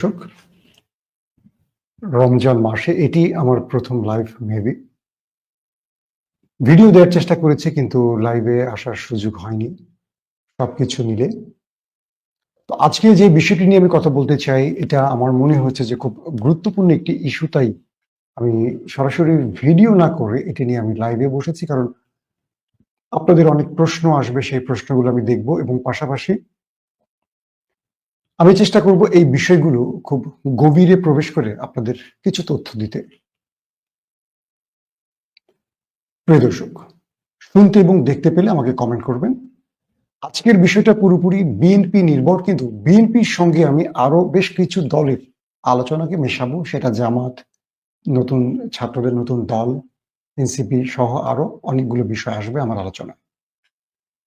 দর্শক রমজান মাসে এটি আমার প্রথম লাইভ মেবি ভিডিও দেওয়ার চেষ্টা করেছি, কিন্তু লাইভে আসার সুযোগ হয়নি। সবকিছু মিলে। তো আজকে যে বিষয়টি নিয়ে আমি কথা বলতে চাই, এটা আমার মনে হচ্ছে যে খুব গুরুত্বপূর্ণ একটি ইস্যু তাই আমি সরাসরি ভিডিও না করে এটি নিয়ে আমি লাইভে বসেছি, কারণ আপনাদের অনেক প্রশ্ন আসবে, সেই প্রশ্নগুলো আমি দেখব এবং পাশাপাশি আমি চেষ্টা করব এই বিষয়গুলো খুব গভীরে প্রবেশ করে আপনাদের কিছু তথ্য দিতে। প্রিয় দর্শক, শুনতে এবং দেখতে পেলে আমাকে কমেন্ট করবেন। আজকের বিষয়টা পুরোপুরি বিএনপি নির্ভর, কিন্তু বিএনপির সঙ্গে আমি আরও বেশ কিছু দলের আলোচনাকে মেশাবো, সেটা জামাত, নতুন ছাত্রদের, নতুন দল, এনসিপি সহ আরও অনেকগুলো বিষয় আসবে আমার আলোচনা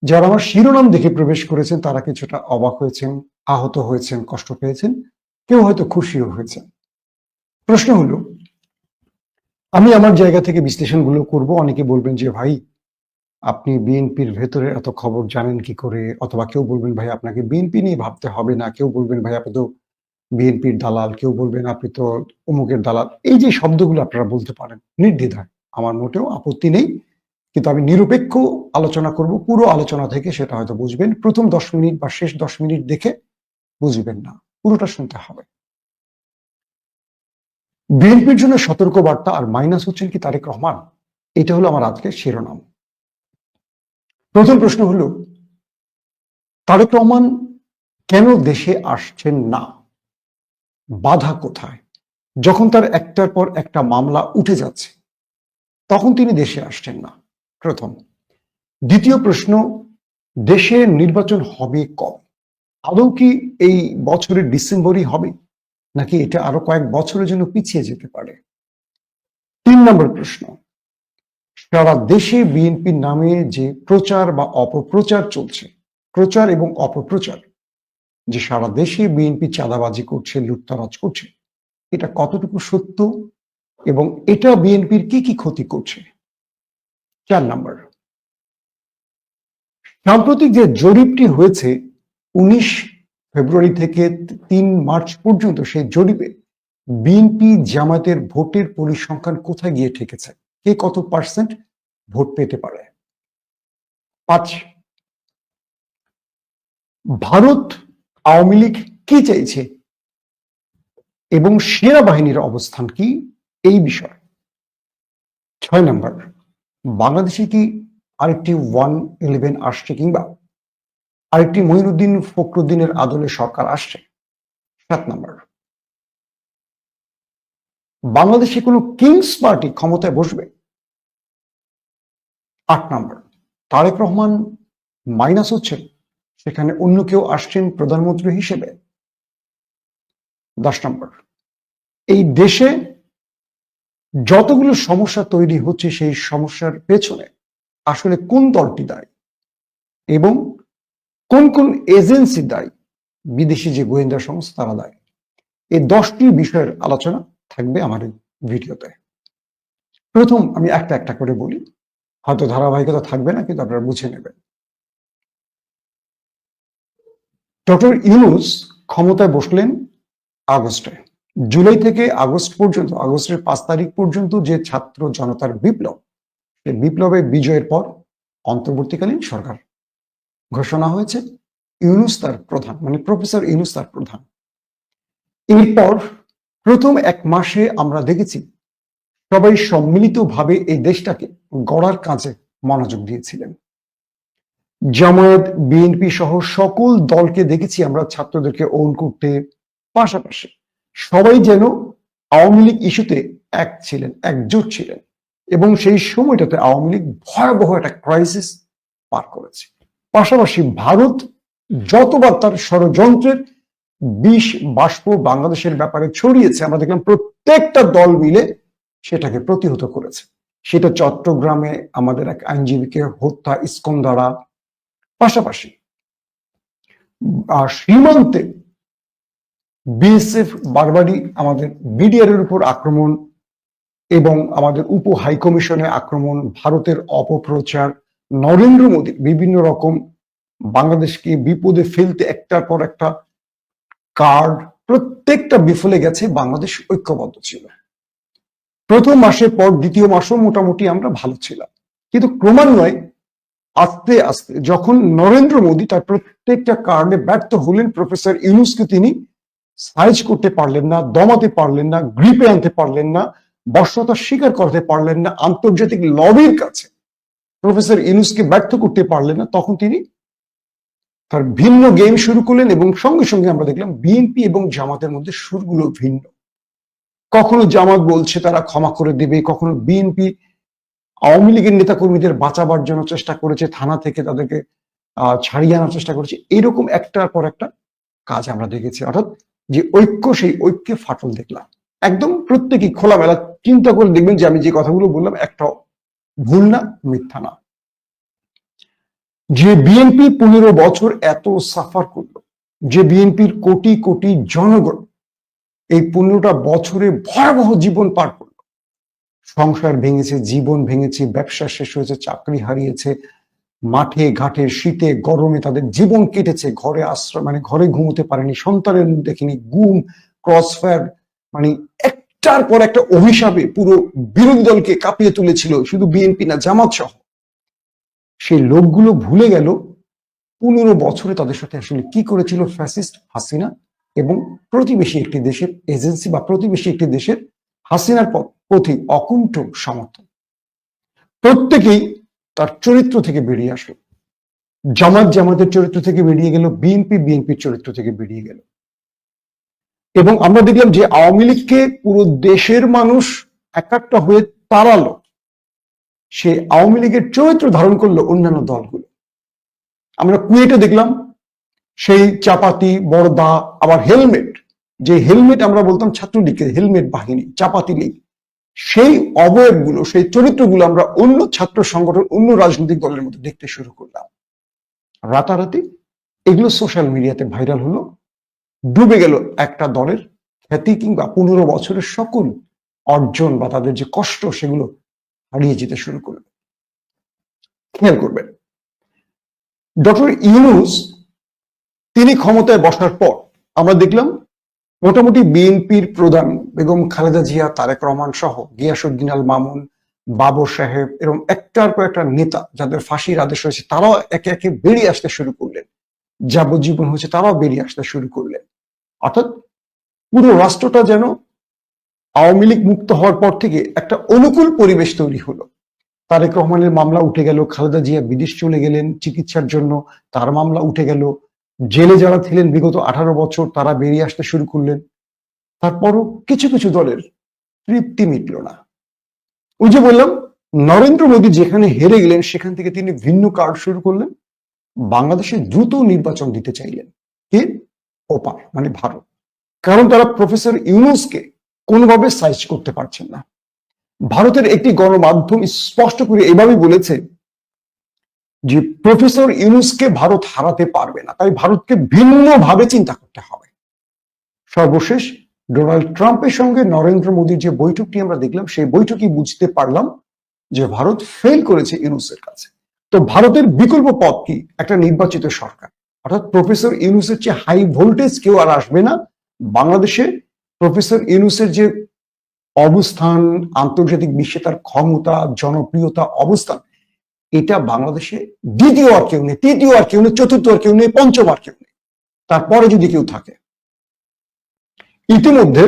যারা আমার শিরোনাম দেখে প্রবেশ করেছেন, তারা কিছুটা অবাক হয়েছেন, আহত হয়েছেন, কষ্ট পেয়েছেন, কেউ হয়তো খুশিও হয়েছেন। প্রশ্ন হলো, আমি আমার জায়গা থেকে বিশ্লেষণগুলো করব। অনেকে বলবেন যে, ভাই, আপনি বিএনপির ভেতরে এত খবর জানেন কি করে? অথবা কেউ বলবেন, ভাই, আপনাকে বিএনপি নিয়ে ভাবতে হবে না। কেউ বলবেন, ভাই, আপনি তো বিএনপির দালাল। কেউ বলবেন, আপনি তো অমুকের দালাল। এই যে শব্দগুলো আপনারা বলতে পারেন, নির্দ্বিধায়। আমার মোটেও আপত্তি নেই। কিন্তু আমি নিরপেক্ষ আলোচনা করব, পুরো আলোচনা থেকে সেটা হয়তো বুঝবেন। প্রথম দশ মিনিট বা শেষ দশ মিনিট দেখে বুঝবেন না, পুরোটা শুনতে হবে। বিএনপির জন্য সতর্ক বার্তা আর মাইনাস হচ্ছেন কি তারেক রহমান? এটা হলো আমার আজকের শিরোনাম। প্রথম প্রশ্ন হলো, তারেক রহমান কেন দেশে আসছেন না? বাধা কোথায়? যখন তার একটার পর একটা মামলা উঠে যাচ্ছে, তখন তিনি দেশে আসছেন না। প্রথম, দ্বিতীয় প্রশ্ন দেশে নির্বাচন হবে কবে? আদৌ কি এই বছরের ডিসেম্বরই হবে? নাকি এটা আরও কয়েক বছরের জন্য পিছিয়ে যেতে পারে? তিন নম্বর প্রশ্ন, সারা দেশে বিএনপির নামে যে প্রচার বা অপপ্রচার চলছে, প্রচার এবং অপপ্রচার, যে সারা দেশে বিএনপি চাঁদাবাজি করছে, লুটতারাজ করছে, এটা কতটুকু সত্য এবং এটা বিএনপির কি কি ক্ষতি করছে? চার নাম্বার। সাম্প্রতিক যে জরিপটি হয়েছে, উনিশ ফেব্রুয়ারি থেকে তিন মার্চ পর্যন্ত সেই জরিপে বিএনপি জামাতের ভোটের পরিসংখ্যান কোথায় গিয়ে ঠেকেছে? কে কত পার্সেন্ট ভোট পেতে পারে? পাঁচ, ভারত আওয়ামী লীগ কি চাইছে? এবং সেনাবাহিনীর অবস্থান কি? এই বিষয়। ছয় নম্বর বাংলাদেশে কি আরেকটি ওয়ান ইলেভেন আসছে কিংবা আরেকটি মঈনুদ্দিন ফখরুদ্দিনের আদলে সরকার আসছে? সাত নম্বর। বাংলাদেশে কোনো কিংস পার্টি ক্ষমতায় বসবে? আট নম্বর। তারেক রহমান মাইনাস হচ্ছেন, সেখানে অন্য কেউ আসছেন প্রধানমন্ত্রী হিসেবে। দশ নম্বর। এই দেশে যতগুলো সমস্যা তৈরি হচ্ছে সেই সমস্যার পেছনে আসলে কোন দলটি দায়ী? এবং কোন কোন এজেন্সি দায়ী? বিদেশি যে গোয়েন্দা সংস্থা, তারা দায়ী। এই দশটি বিষয়ের আলোচনা থাকবে আমার এই ভিডিওতে। প্রথম আমি একটা একটা করে বলি। হয়তো ধারাবাহিকতা থাকবে না, কিন্তু আপনারা বুঝে নেবেন। ডক্টর ইউনুস ক্ষমতায় বসলেন আগস্টে। জুলাই থেকে আগস্ট পর্যন্ত, আগস্টের পাঁচ তারিখ পর্যন্ত যে ছাত্র জনতার বিপ্লব সেই বিপ্লবে বিজয়ের পর অন্তর্বর্তীকালীন সরকার ঘোষণা হয়েছে। ইউনুস তার প্রধান মানে প্রফেসর ইউনুস তার প্রধান। এরপর প্রথম এক মাসে আমরা দেখেছি সবাই সম্মিলিতভাবে এই দেশটাকে গড়ার কাজে মনোযোগ দিয়েছিলেন। জামায়াত, বিএনপি সহ সকল দলকে দেখেছি আমরা ছাত্রদেরকে ওন করতে পাশাপাশি। সবাই যেন আওয়ামী লীগ ইস্যুতে এক ছিলেন, একজোট ছিলেন এবং সেই সময়টাতে আওয়ামী লীগ ভয়াবহ একটা ক্রাইসিস পার করেছে। পাশাপাশি ভারত যতবার তার ষড়যন্ত্রের বিষ, বাষ্প বাংলাদেশের ব্যাপারে ছড়িয়েছে, আমরা দেখলাম প্রত্যেকটা দল মিলে সেটাকে প্রতিহত করেছে। সেটা চট্টগ্রামে আমাদের এক আইনজীবীকে হত্যা ইস্কন দ্বারা পাশাপাশি সীমান্তে বিএসএফ বারবারই আমাদের বিডিআর এর উপর আক্রমণ এবং আমাদের উপ হাইকমিশনে আক্রমণ, ভারতের অপপ্রচার, নরেন্দ্র মোদী বিভিন্ন রকম বাংলাদেশকে বিপদে ফেলতে একটার পর একটা কার্ড প্রত্যেকটা বিফলে গেছে, বাংলাদেশ ঐক্যবদ্ধ ছিল। প্রথম মাসের পর দ্বিতীয় মাসও মোটামুটি আমরা ভালো ছিলাম। কিন্তু ক্রমান্বয়ে আস্তে আস্তে যখন নরেন্দ্র মোদী তার প্রত্যেকটা কার্ডে ব্যর্থ হলেন, প্রফেসর ইউনুসকে তিনি সাইজ করতে পারলেন না, দমাতে পারলেন না, গ্রিপে আনতে পারলেন না বর্ষতা স্বীকার করতে পারলেন না, আন্তর্জাতিক লবির কাছে। প্রফেসর ইউনুসকে ব্যর্থ করতে পারলেন না, তখন তিনি তার ভিন্ন গেম শুরু করলেন এবং সঙ্গে সঙ্গে আমরা দেখলাম বিএনপি এবং জামাতের মধ্যে সুরগুলো ভিন্ন। কখনো জামাত বলছে তারা ক্ষমা করে দেবে, কখনো বিএনপি আওয়ামী লীগের নেতাকর্মীদের বাঁচাবার জন্য চেষ্টা করেছে, থানা থেকে তাদেরকে ছাড়িয়ে আনার চেষ্টা করেছে। এরকম একটার পর একটা কাজ আমরা দেখেছি। অর্থাৎ যে ঐক্য, সেই ঐক্যে ফাটল দেখলাম। একদম প্রত্যেকেই খোলামেলা চিন্তা করে দেখবেন যে আমি যে কথাগুলো বললাম একটাও ভুল না, মিথ্যা না। যে বিএনপি পনেরো বছর এত সাফার করল, যে বিএনপির কোটি কোটি জনগণ এই পনেরোটা বছরে ভয়াবহ জীবন পার করল। সংসার ভেঙেছে, জীবন ভেঙেছে, ব্যবসা শেষ হয়েছে, চাকরি হারিয়েছে মাঠে, ঘাটে, শীতে, গরমে তাদের জীবন কেটেছে। ঘরে আশ্রয় মানে ঘরে ঘুমোতে পারেনি। সন্তানের মুখ দেখিনি। গুম, ক্রসফায়ার মানে একটার পর একটা অভিশাপে পুরো বিরোধী দলকে কাঁপিয়ে তুলেছিল। শুধু বিএনপি না, জামাত সহ। সেই লোকগুলো ভুলে গেল পনেরো বছরে তাদের সাথে আসলে কি করেছিল ফ্যাসিস্ট হাসিনা এবং প্রতিবেশী একটি দেশের এজেন্সি বা প্রতিবেশী একটি দেশের হাসিনার প্রতি অকুণ্ঠ সমর্থন। প্রত্যেকেই তার চরিত্র থেকে বেরিয়ে আসলো। জামাত জামাতের চরিত্র থেকে বেরিয়ে গেল বিএনপি বিএনপির চরিত্র থেকে বেরিয়ে গেল। এবং আমরা দেখলাম যে আওয়ামী লীগকে পুরো দেশের মানুষ একাত্তা হয়ে তাড়ালো। সে আওয়ামী লীগের চরিত্র ধারণ করল অন্যান্য দলগুলো। আমরা কুয়েটে দেখলাম, সেই চাপাতি বড়দা আবার হেলমেট। যে হেলমেট আমরা বলতাম ছাত্রলীগের, হেলমেট বাহিনী, চাপাতি লীগ। সেই অবয়বগুলো, সেই চরিত্রগুলো আমরা অন্য ছাত্র সংগঠন, অন্য রাজনৈতিক দলের মধ্যে দেখতে শুরু করলাম। রাতারাতি এগুলো সোশ্যাল মিডিয়াতে ভাইরাল হলো। ডুবে গেল একটা দলের খ্যাতি কিংবা পনেরো বছরের সকল অর্জন বা তাদের যে কষ্ট, সেগুলো হারিয়ে যেতে শুরু করল। খেয়াল করবেন, ডক্টর ইউনুস তিনি ক্ষমতায় বসার পর আমরা দেখলাম মোটামুটি বিএনপির প্রধান বেগম খালেদা জিয়া, তারেক রহমান সহ গিয়াসুদ্দিন আল মামুন, বাবর সাহেব এরকম একটার পর একটা নেতা যাদের ফাঁসির আদেশ হয়েছে, তারাও একে একে বেরিয়ে আসতে শুরু করলেন। যাবজ্জীবন হয়েছে, তারাও বেরিয়ে আসতে শুরু করলেন। অর্থাৎ পুরো রাষ্ট্রটা যেন আওয়ামী লীগ মুক্ত হওয়ার পর থেকে একটা অনুকূল পরিবেশ তৈরি হলো। তারেক রহমানের মামলা উঠে গেল, খালেদা জিয়া বিদেশ চলে গেলেন চিকিৎসার জন্য, তার মামলা উঠে গেল। জেলে যারা ছিলেন, বিগত আঠারো বছর তারা বেরিয়ে আসতে শুরু করলেন। তারপরও কিছু কিছু দলের তৃপ্তি মিটল না। ওই যে বললাম, নরেন্দ্র মোদী যেখানে হেরে গেলেন, সেখান থেকে তিনি ভিন্ন কার্ড শুরু করলেন। বাংলাদেশে দ্রুত নির্বাচন দিতে চাইলেন। কে? ওপার মানে ভারত। কারণ তারা প্রফেসর ইউনুসকে কোনোভাবে সাইজ করতে পারছেন না। ভারতের একটি গণমাধ্যম স্পষ্ট করে এভাবে বলেছে যে প্রফেসর ইউনুসকে ভারত হারাতে পারবে না, তাই ভারতকে ভিন্নভাবে চিন্তা করতে হবে। সর্বশেষ, ডোনাল্ড ট্রাম্পের সঙ্গে নরেন্দ্র মোদীর যে বৈঠকটি আমরা দেখলাম, সেই বৈঠকই বুঝতে পারলাম যে ভারত ফেল করেছে ইউনুসের কাছে। তো ভারতের বিকল্প পথ কি? একটা নির্বাচিত সরকার। অর্থাৎ প্রফেসর ইউনুসের চেয়ে হাই ভোল্টেজ কেউ আর আসবে না। বাংলাদেশে প্রফেসর ইউনুসের যে অবস্থান, আন্তর্জাতিক বিশ্বে তার ক্ষমতা, জনপ্রিয়তা, অবস্থান এটা বাংলাদেশে দ্বিতীয় আর কেউ নেই, তৃতীয় আর কেউ নেই, চতুর্থ আর কেউ নেই, পঞ্চম আর কেউ নেই। তারপরে যদি কেউ থাকে, ইতিমধ্যে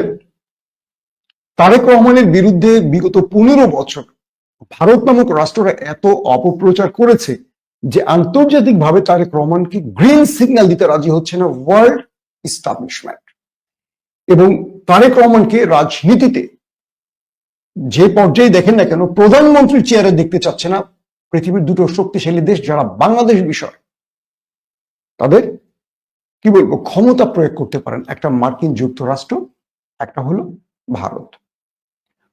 তারেক রহমানের বিরুদ্ধে বিগত পনেরো বছর ভারত নামক রাষ্ট্ররা এত অপপ্রচার করেছে যে আন্তর্জাতিকভাবে তারেক রহমানকে গ্রিন সিগন্যাল দিতে রাজি হচ্ছে না ওয়ার্ল্ড ইস্টাবলিশমেন্ট এবং তারেক রহমানকে রাজনীতিতে যে পর্যায়ে দেখেন না কেন, প্রধানমন্ত্রীর চেয়ারে দেখতে চাচ্ছে না পৃথিবীর দুটো শক্তিশালী দেশ যারা বাংলাদেশ বিষয়, তাদের কি বলব, ক্ষমতা প্রয়োগ করতে পারেন একটা মার্কিন যুক্তরাষ্ট্র, একটা হলো ভারত।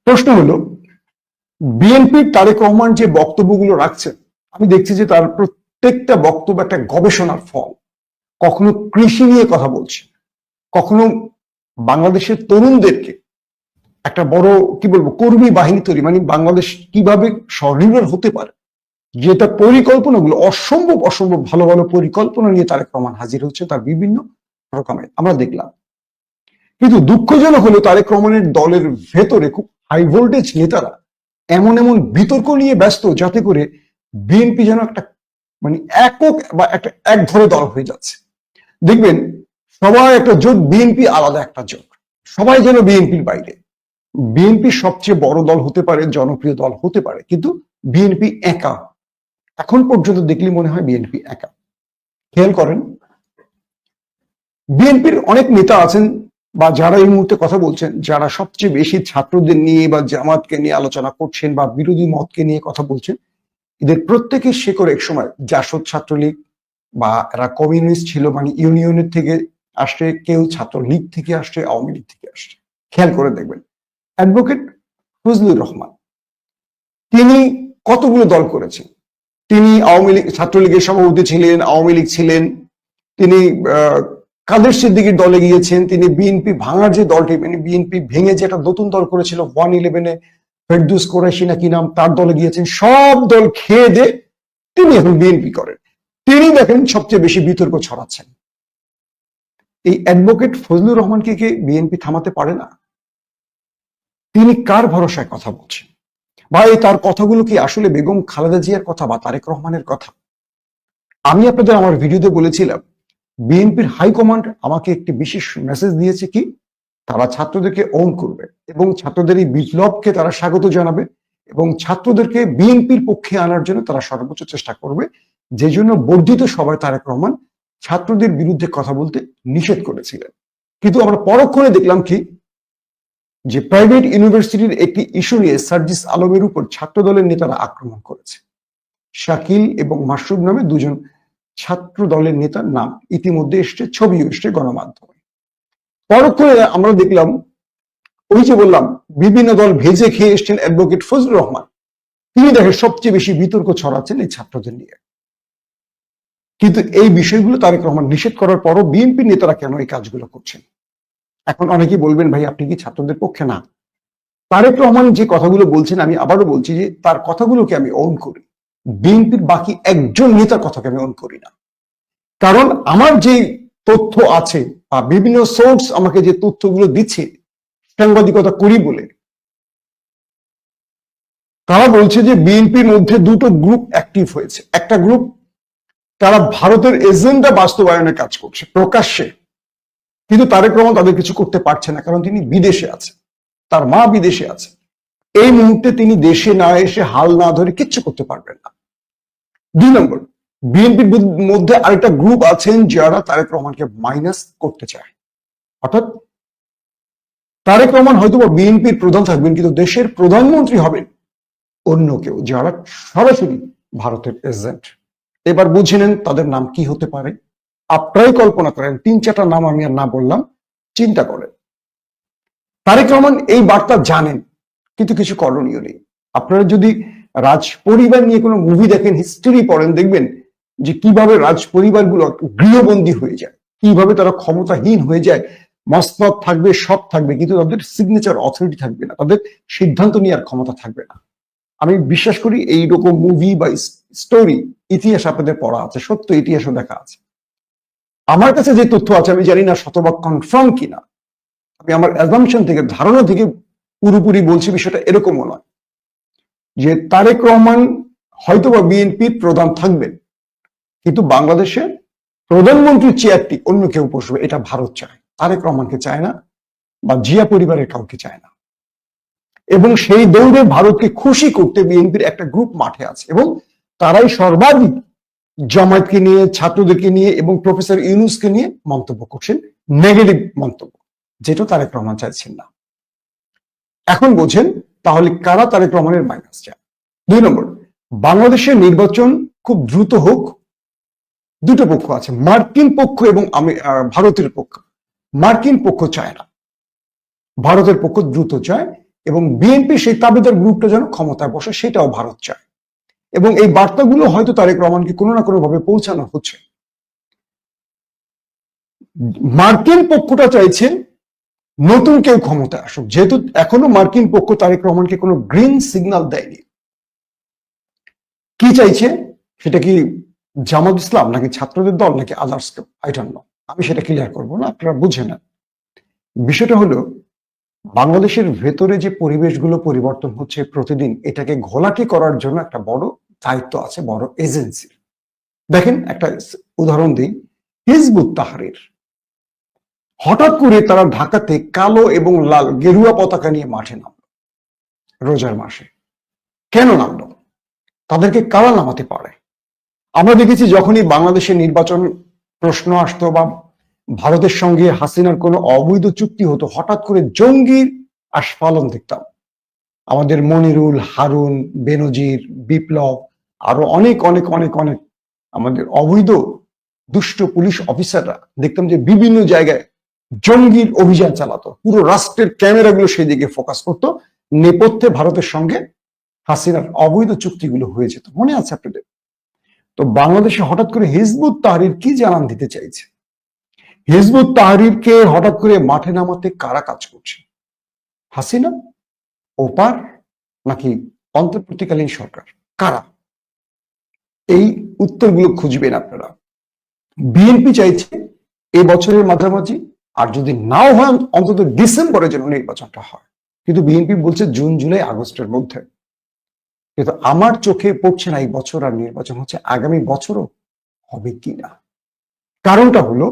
প্রশ্ন হলো, বিএনপির তারেক রহমান যে বক্তব্যগুলো রাখছেন, আমি দেখছি যে তার প্রত্যেকটা বক্তব্য একটা গবেষণার ফল। কখনো কৃষি নিয়ে কথা বলছে, কখনো বাংলাদেশের তরুণদেরকে একটা বড়, কি বলব, কর্মী বাহিনী তৈরি মানে বাংলাদেশ কীভাবে স্বনির্ভর হতে পারে যেটা পরিকল্পনাগুলো অসম্ভব অসম্ভব ভালো ভালো পরিকল্পনা নিয়ে তারেক রহমান হাজির হচ্ছে তার বিভিন্ন রকমের আমরা দেখলাম। কিন্তু দুঃখজনক হলো তারেক রহমানের দলের ভেতরে খুব হাই ভোল্টেজ নেতারা এমন এমন বিতর্ক নিয়ে ব্যস্ত যাতে করে বিএনপি যেন একটা মানে একক বা একটা এক ধরে দল হয়ে যাচ্ছে। দেখবেন, সবাই একটা জোট, বিএনপি আলাদা একটা জোট। সবাই যেন বিএনপির বাইরে। বিএনপি সবচেয়ে বড় দল হতে পারে, জনপ্রিয় দল হতে পারে, কিন্তু বিএনপি একা। এখন পর্যন্ত দেখলে মনে হয় বিএনপি একা। খেয়াল করেন, বিএনপির অনেক নেতা আছেন বা যারা এই মুহূর্তে কথা বলছেন, যারা সবচেয়ে বেশি ছাত্রদের নিয়ে বা জামাতকে নিয়ে আলোচনা করছেন বা বিরোধী মতকে নিয়ে কথা বলছেন, এদের প্রত্যেকের শেকড় এক সময় জাসদ ছাত্রলীগ বা এরা কমিউনিস্ট ছিল মানে ইউনিয়নের থেকে আসছে, কেউ ছাত্রলীগ থেকে আসছে, আওয়ামী লীগ থেকে আসছে। খেয়াল করে দেখবেন। অ্যাডভোকেট ফজলুর রহমান, তিনি কতগুলো দল করেছেন? তিনি আওয়ামী লীগ ছাত্রলীগের সভাপতি ছিলেন, আওয়ামী লীগ ছিলেন। তিনি কাদের সিদ্দিকির দলে গিয়েছেন? তিনি বিএনপি ভাঙার যে দলটি মানে বিএনপি ভেঙে যে একটা নতুন দল করেছিল, ওয়ান ইলেভেনে, ফেরদুস কোরাইশি না কি নাম, তার দলে গিয়েছেন। সব দল খেয়ে দে, তিনি এখন বিএনপি করেন। তিনি দেখেন সবচেয়ে বেশি বিতর্ক ছড়াচ্ছেন। এই অ্যাডভোকেট ফজলুর রহমানকে কে বিএনপি থামাতে পারে না? তিনি কার ভরসায় কথা বলছেন? ভাই, তার কথাগুলো কি আসলে বেগম খালেদা জিয়ার কথা বা তারেক রহমানের কথা? আমি আপনাদের আমার ভিডিওতে বলেছিলাম, বিএনপির হাইকমান্ড আমাকে একটি বিশেষ মেসেজ দিয়েছে কি? তারা ছাত্রদেরকে ওন করবে এবং ছাত্রদের এই বিপ্লবকে তারা স্বাগত জানাবে এবং ছাত্রদেরকে বিএনপির পক্ষে আনার জন্য তারা সর্বোচ্চ চেষ্টা করবে। যে জন্য বর্ধিত সভায় তারেক রহমান ছাত্রদের বিরুদ্ধে কথা বলতে নিষেধ করেছিলেন। কিন্তু আমরা পরক্ষণে দেখলাম কি যে প্রাইভেট ইউনিভার্সিটির একটি ইস্যু নিয়ে সার্জিস আলমের উপর ছাত্র দলের নেতারা আক্রমণ করেছে। শাকিল এবং মাসুদ নামে দুজন ছাত্র দলের নেতার নাম ইতিমধ্যে এসছে, ছবিও এসছে গণমাধ্যমে। পরক্ষণে আমরা দেখলাম, ওই যে বললাম, বিভিন্ন দল ভেজে খেয়ে এসছেন অ্যাডভোকেট ফজলুর রহমান। তিনি দেখেন সবচেয়ে বেশি বিতর্ক ছড়াচ্ছেন এই ছাত্রদের নিয়ে। কিন্তু এই বিষয়গুলো তারেক রহমান নিষেধ করার পরও বিএনপি নেতারা কেন এই কাজগুলো করছেন? এখন অনেকেই বলবেন, ভাই, আপনি কি ছাত্রদের পক্ষে না? তারেক রহমান যে কথাগুলো বলছেন, আমি আবারও বলছি যে, তার কথাগুলোকে আমি অন করি। বিএনপির বাকি একজন নেতার কথাকে আমি অন করি না। কারণ আমার যে তথ্য আছে বা বিভিন্ন সোর্স আমাকে যে তথ্যগুলো দিচ্ছে, সাংবাদিকতা করি বলে, তারা বলছে যে, বিএনপির মধ্যে দুটো গ্রুপ অ্যাক্টিভ হয়েছে। একটা গ্রুপ তারা ভারতের এজেন্ডা বাস্তবায়নে কাজ করছে, প্রকাশ্যে। কিন্তু তারেক রহমান তাদের কিছু করতে পারছে না, কারণ তিনি বিদেশে আছে তার মা বিদেশে আছে। এই মুহূর্তে তিনি দেশে না এসে হাল না ধরে কিচ্ছু করতে পারবেন না। দুই নম্বর, বিএনপির মধ্যে আরেকটা গ্রুপ আছেন যারা তারেক রহমানকে মাইনাস করতে চায়। অর্থাৎ তারেক রহমান হয়তো বা বিএনপির প্রধান থাকবেন, কিন্তু দেশের প্রধানমন্ত্রী হবেন অন্য কেউ, যারা সরাসরি ভারতের এজেন্ট এবার বুঝে নেন তাদের নাম কি হতে পারে। আপনারাই কল্পনা করেন, তিন চারটা নাম আমি আর না বললাম, চিন্তা করেন। তারেক রহমান এই বার্তা জানেন, কিন্তু কিছু করণীয় নেই। আপনারা যদি রাজ পরিবার নিয়ে কোনো মুভি দেখেন হিস্ট্রি পড়েন, দেখবেন যে কীভাবে রাজ পরিবারগুলো গৃহবন্দী হয়ে যায়, কীভাবে তারা ক্ষমতাহীন হয়ে যায়। মসনদ থাকবে সব থাকবে, কিন্তু তাদের সিগনেচার অথরিটি থাকবে না, তাদের সিদ্ধান্ত নেওয়ার ক্ষমতা থাকবে না। আমি বিশ্বাস করি, এইরকম মুভি বা স্টোরি ইতিহাস আপনাদের পড়া আছে, সত্য ইতিহাসও দেখা আছে। আমার কাছে যে তথ্য আছে, আমি জানি না শতভাগ কনফার্ম কিনা। আমি আমার অ্যাজামশন থেকে, ধারণা থেকে পুরোপুরি বলছি বিষয়টা এরকমও নয় যে তারেক রহমান হয়তো বা বিএনপির প্রধান থাকবেন, কিন্তু বাংলাদেশে প্রধানমন্ত্রীর চেয়ারটি অন্য কেউ বসবে, এটা ভারত চায়। তারেক রহমানকে চায় না বা জিয়া পরিবারের কাউকে চায় না। এবং সেই দৌড়ে ভারতকে খুশি করতে বিএনপির একটা গ্রুপ মাঠে আছে এবং তারাই সর্বাধিক জামায়াতকে নিয়ে, ছাত্রদেরকে নিয়ে এবং প্রফেসর ইউনুসকে নিয়ে মন্তব্য করছেন। নেগেটিভ মন্তব্য, যেটা তারেক রহমান চাইছেন না। এখন বোঝেন তাহলে কারা তারেক রহমানের মাইনাস চায়? দুই নম্বর বাংলাদেশের নির্বাচন খুব দ্রুত হোক। দুটো পক্ষ আছে, মার্কিন পক্ষ এবং আমি ভারতের পক্ষ। মার্কিন পক্ষ চায় না। ভারতের পক্ষ দ্রুত চায় এবং বিএনপি সেই তাবেদার গ্রুপটা যেন ক্ষমতায় বসে, সেটাও ভারত চায়। এবং এই বার্তাগুলো হয়তো তারেক রহমানকে কোনো না কোনো ভাবে পৌঁছানো হচ্ছে। মার্কিন পক্ষটা চাইছে নতুন কেউ ক্ষমতায় আসুক। যেহেতু এখনও মার্কিন পক্ষ তারেক রহমানকে কোনো গ্রিন সিগন্যাল দেয়নি। কি চাইছে? সেটা কি জামাত ইসলাম নাকি ছাত্রদের দল নাকি আদার্স নো আমি সেটা ক্লিয়ার করব না, আপনারা বুঝে নেন বিষয়টা হলো, বাংলাদেশের ভেতরে যে পরিবেশগুলো পরিবর্তন হচ্ছে প্রতিদিন, এটাকে ঘোলাটি করার জন্য একটা বড় দায়িত্ব আছে বড় এজেন্সি দেখেন একটা উদাহরণ দিই, হিজবুত তাহারির। হঠাৎ করে তারা ঢাকাতে কালো এবং লাল গেরুয়া পতাকা নিয়ে মাঠে নামলো, রোজার মাসে। কেন নামলো? তাদেরকে কারা নামাতে পারে? আমরা দেখেছি যখনই বাংলাদেশের নির্বাচন প্রশ্ন আসতো বা ভারতের সঙ্গে হাসিনার কোনো অবৈধ চুক্তি হতো, হঠাৎ করে জঙ্গির আস্ফালন দেখতাম। আমাদের মনিরুল, হারুন, বেনজির, বিপ্লব আরও অনেক অনেক অনেক অনেক আমাদের অবৈধ দুষ্ট পুলিশ অফিসাররা দেখতাম যে বিভিন্ন জায়গায় জঙ্গির অভিযান চালাতো। পুরো রাষ্ট্রের ক্যামেরাগুলো সেদিকে ফোকাস করতো। নেপথ্যে ভারতের সঙ্গে হাসিনার অবৈধ চুক্তিগুলো হয়ে যেত। মনে আছে আপনাদের? তো বাংলাদেশে হঠাৎ করে হিজবুত তাহরির কি জানান দিতে চাইছে? হিজবুত তাহরিরকে হঠাৎ করে মাঠে নামাতে কারা কাজ করছে? হাসিনা, ওপার নাকি অন্তর্বর্তীকালীন সরকার? কারা? এই উত্তরগুলো খুঁজবেন আপনারা। বিএনপি চাইছে এই বছরের মাঝামাঝি, আর যদি নাও হয়, অন্তত ডিসেম্বরে যেন নির্বাচনটা হয়। কিন্তু বিএনপি বলছে জুন, জুলাই, আগস্টের মধ্যে। কিন্তু আমার চোখে পড়ছে না এই বছর আর নির্বাচন হচ্ছে আগামী বছরও হবে কিনা। কারণটা হলো,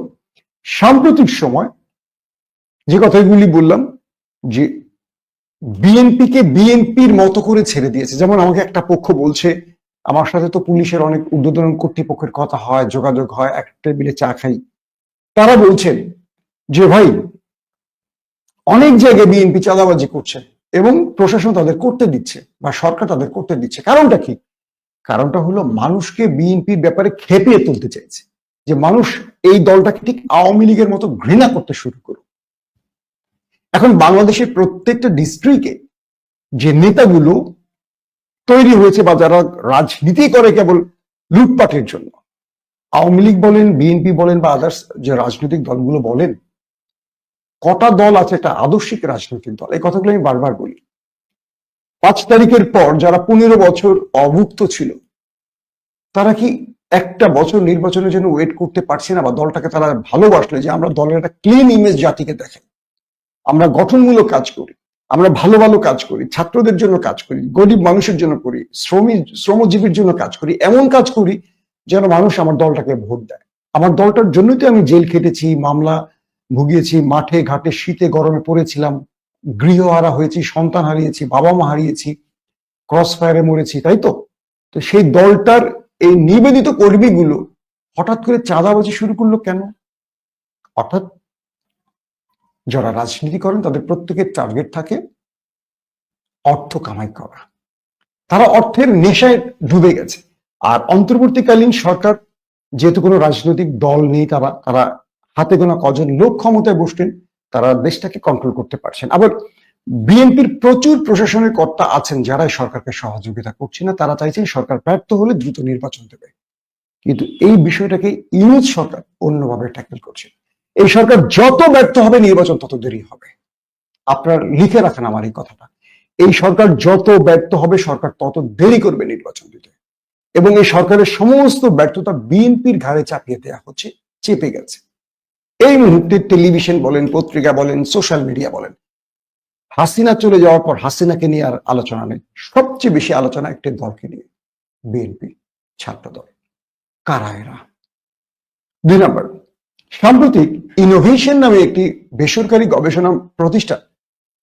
সাম্প্রতিক সময় যে কথাগুলি বললাম, যে বিএনপিকে বিএনপির মতো করে ছেড়ে দিয়েছে, যেমন আমাকে একটা পক্ষ বলছে আমার সাথে তো পুলিশের অনেক ঊর্ধ্বতন কর্তৃপক্ষের কথা হয়, যোগাযোগ হয়, এক টেবিলে চা খাই। তারা বলছেন যে, ভাই, অনেক জায়গায় বিএনপি চাঁদাবাজি করছে এবং প্রশাসন তাদের করতে দিচ্ছে বা সরকার তাদের করতে দিচ্ছে। কারণটা কি? কারণটা হলো মানুষকে বিএনপির ব্যাপারে খেপিয়ে তুলতে চাইছে যে, মানুষ এই দলটাকে ঠিক আওয়ামী লীগের মতো ঘৃণা করতে শুরু করুক। এখন বাংলাদেশের প্রত্যেকটা ডিস্ট্রিক্টে যে নেতাগুলো তৈরি হয়েছে বা যারা রাজনীতি করে কেবল লুটপাটের জন্য। আওয়ামী লীগ বলেন, বিএনপি বলেন বা আদার্স যে রাজনৈতিক দলগুলো বলেন, কটা দল আছে একটা আদর্শিক রাজনৈতিক দল? এই কথাগুলো আমি বারবার বলি। পাঁচ তারিখের পর যারা পনেরো বছর অভুক্ত ছিল, তারা কি একটা বছর নির্বাচনের জন্য ওয়েট করতে পারছে না বা দলটাকে তারা ভালোবাসলে যে আমরা দলের একটা ক্লিন ইমেজ জাতিকে দেখাই আমরা গঠনমূলক কাজ করি? আমরা ভালো ভালো কাজ করি, ছাত্রদের জন্য কাজ করি, গরিব মানুষের জন্য করি শ্রমিক শ্রমজীবীর জন্য কাজ করি, এমন কাজ করি যেন মানুষ আমার দলটাকে ভোট দেয়। আমার দলটার জন্যই তো আমি জেল খেটেছি, মামলা ভুগিয়েছি, মাঠে ঘাটে শীতে গরমে পড়েছিলাম, গৃহ গৃহহারা হয়েছি, সন্তান হারিয়েছি, বাবা মা হারিয়েছি ক্রস ফায়ারে মরেছি, তাই তো? তো সেই দলটার এই নিবেদিত কর্মীগুলো হঠাৎ করে চাঁদাবাজি শুরু করল কেন? অর্থাৎ যারা রাজনীতি করেন, তাদের প্রত্যেকের টার্গেট থাকে অর্থ কামাই করা। তারা অর্থের নেশায় ডুবে গেছে। আর অন্তর্বর্তীকালীন সরকার যেহেতু কোনো রাজনৈতিক দল নেই, তারা তারা হাতে গোনা কজন লোক ক্ষমতায় বসলেন, তারা দেশটাকে কন্ট্রোল করতে পারছেন। আবার বিএনপির প্রচুর প্রশাসনের কর্তা আছেন, যারা সরকারকে সহযোগিতা করছে না, তারা চাইছেন সরকার ব্যর্থ হলে দ্রুত নির্বাচন দেবে। কিন্তু এই বিষয়টাকে ইউনিট সরকার অন্যভাবে ট্যাকেল করছে এই সরকার যত ব্যর্থ হবে, নির্বাচন তত দেরি হবে। আপনার লিখে রাখেন আমার এই কথাটা। এই সরকার যত ব্যর্থ হবে, সরকার তত দেরি করবে নির্বাচন দিতে। এবং এই সরকারের সমস্ত ব্যর্থতা বিএনপির ঘাড়ে চাপিয়ে দেওয়া হচ্ছে, চেপে গেছে। এই মুহূর্তে টেলিভিশন বলেন, পত্রিকা বলেন, সোশ্যাল মিডিয়া বলেন, হাসিনা চলে যাওয়ার পর হাসিনাকে নিয়ে আর আলোচনা নেই। সবচেয়ে বেশি আলোচনা একটি দলকে নিয়ে বিএনপি ছাত্র দল কারা এরা? দুই নম্বর। সাম্প্রতিক ইনোভেশন নামে একটি বেসরকারি গবেষণা প্রতিষ্ঠান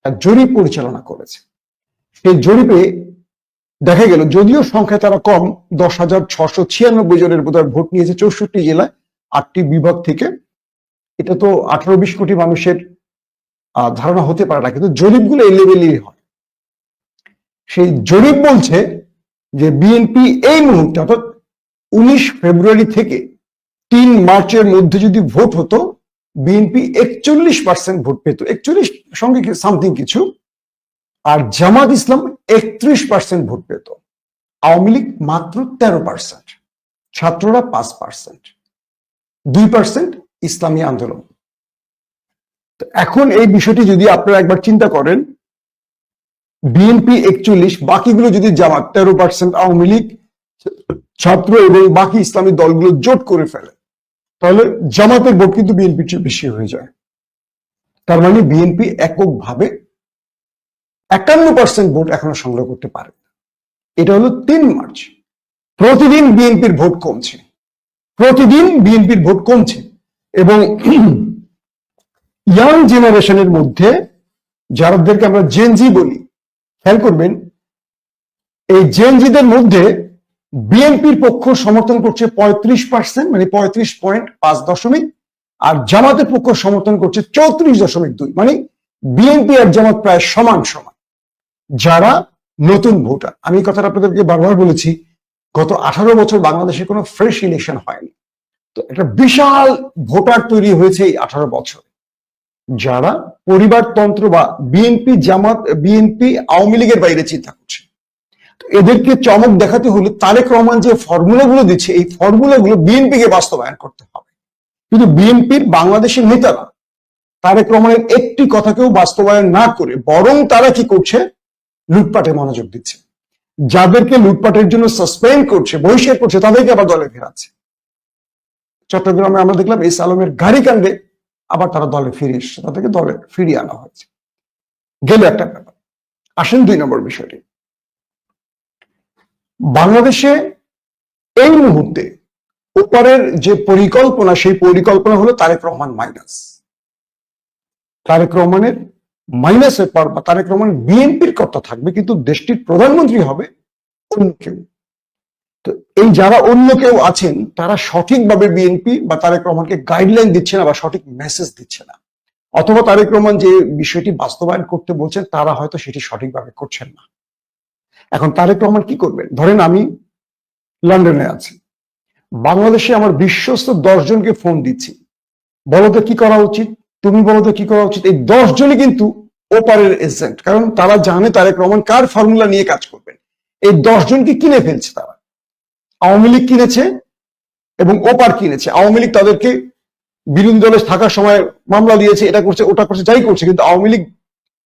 এক জরিপ পরিচালনা করেছে। সেই জরিপে দেখা গেল, যদিও সংখ্যা তারা কম, দশ হাজার ছশো ছিয়ানব্বই জনের বোধহয় ভোট নিয়েছে চৌষট্টি জেলায়, আটটি বিভাগ থেকে। এটা তো আঠারো বিশ কোটি মানুষের ধারণা হতে পারে না, কিন্তু জরিপগুলো এই লেভেলেরই হয়। সেই জরিপ বলছে যে বিএনপি এই মুহূর্তে, অর্থাৎ উনিশ ফেব্রুয়ারি থেকে তিন মার্চের মধ্যে যদি ভোট হতো বিএনপি একচল্লিশ পার্সেন্ট ভোট পেত। একচল্লিশ সঙ্গে সামথিং কিছু। আর জামাত ইসলাম একত্রিশ পার্সেন্ট ভোট পেত। আওয়ামী লীগ মাত্র তেরো পার্সেন্ট ছাত্ররা পাঁচ পার্সেন্ট দুই পার্সেন্ট ইসলামী আন্দোলন। এখন এই বিষয়টি যদি আপনারা একবার চিন্তা করেন বিএনপি একচল্লিশ, বাকিগুলো যদি জামাত তেরো পার্সেন্ট আওয়ামী লীগ, ছাত্র এবং বাকি ইসলামী দলগুলো জোট করে ফেলে তাহলে জামাতের ভোট কিন্তু বিএনপির চেয়ে বেশি হয়ে যায়। তার মানে বিএনপি এককভাবে একান্ন পার্সেন্ট ভোট এখনও সংগ্রহ করতে পারে এটা হলো তিন মার্চ। প্রতিদিন বিএনপির ভোট কমছে। প্রতিদিন বিএনপির ভোট কমছে এবং ইয়াং জেনারেশনের মধ্যে যাদেরকে আমরা জেনজি বলি, খেয়াল করবেন, এই জেনজিদের মধ্যে বিএনপির পক্ষ সমর্থন করছে পঁয়ত্রিশ পার্সেন্ট মানে পঁয়ত্রিশ পয়েন্ট পাঁচ দশমিক, আর জামাতের পক্ষ সমর্থন করছে চৌত্রিশ দশমিক দুই মানে বিএনপি আর জামাত প্রায় সমান সমান। যারা নতুন ভোটার, আমি কথাটা আপনাদেরকে বারবার বলেছি, গত আঠারো বছর বাংলাদেশে কোনো ফ্রেশ ইলেকশন হয়নি। তো একটা বিশাল ভোটার তৈরি হয়েছে এই আঠারো বছর। যারা পরিবারতন্ত্র বা বিএনপি জামাত, বিএনপি আওয়ামী লীগের বাইরে চিন্তা করছে। এদেরকে চমক দেখাতে হলে তারেক রহমান যে ফর্মুলাগুলো দিচ্ছে, এই ফর্মুলাগুলো বিএনপিকে বাস্তবায়ন করতে হবে। কিন্তু বিএনপির বাংলাদেশের নেতারা তারেক রহমানের একটি কথাকেও বাস্তবায়ন না করে বরং তারা কি করছে? লুটপাটে মনোযোগ দিচ্ছে। যাদেরকে লুটপাটের জন্য সাসপেন্ড করছে, বহিষ্কার করছে, তাদেরকে আবার দলে ফেরাচ্ছে। চট্টগ্রামে আমরা দেখলাম এই আলমের গাড়ি কাণ্ডে আবার তারা দলে ফিরে এসছে। তাদেরকে দলে ফিরিয়ে আনা হয়েছে। গেল একটা ব্যাপার। আসেন দুই নম্বর বিষয়টি। বাংলাদেশে এই মুহূর্তে ওপারের যে পরিকল্পনা, সেই পরিকল্পনা হলো তারেক রহমান মাইনাস তারেক রহমানের মাইনাসের পর বা তারেক রহমান বিএনপির কর্তা থাকবে, কিন্তু দেশটির প্রধানমন্ত্রী হবে অন্য কেউ। তো এই যারা অন্য কেউ আছেন, তারা সঠিকভাবে বিএনপি বা তারেক রহমানকে গাইডলাইন দিচ্ছে না বা সঠিক মেসেজ দিচ্ছে না। অথবা তারেক রহমান যে বিষয়টি বাস্তবায়ন করতে বলছেন, তারা হয়তো সেটি সঠিকভাবে করছেন না। এখন তারেক রহমান কি করবেন? ধরেন আমি লন্ডনে আছি। বাংলাদেশে আমার বিশ্বস্ত দশ জনকে ফোন দিচ্ছি। বলো কি করা উচিত? তুমি বলো কি করা উচিত? এই দশ জনই কিন্তু ওপারের এজেন্ট কারণ তারা জানে তারেক রহমান কার ফর্মুলা নিয়ে কাজ করবেন। এই দশ জনকে কিনে ফেলছে তারা। আওয়ামী লীগ কিনেছে এবং ওপার কিনেছে। আওয়ামী লীগ তাদেরকে বিরোধী দলে থাকার সময় মামলা দিয়েছে, এটা করছে, ওটা করছে, যাই করছে, কিন্তু আওয়ামী লীগ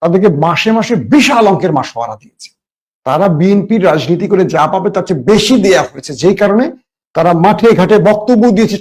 তাদেরকে মাসে মাসে বিশাল অঙ্কের মাস মাসোয়ারা দিয়েছে। তারা বিএনপির রাজনীতি করে যা পাবে তার চেয়ে বেশি দেয়া হয়েছে। যেই কারণে তারা মাঠে ঘাটে বক্তব্য দিয়েছে।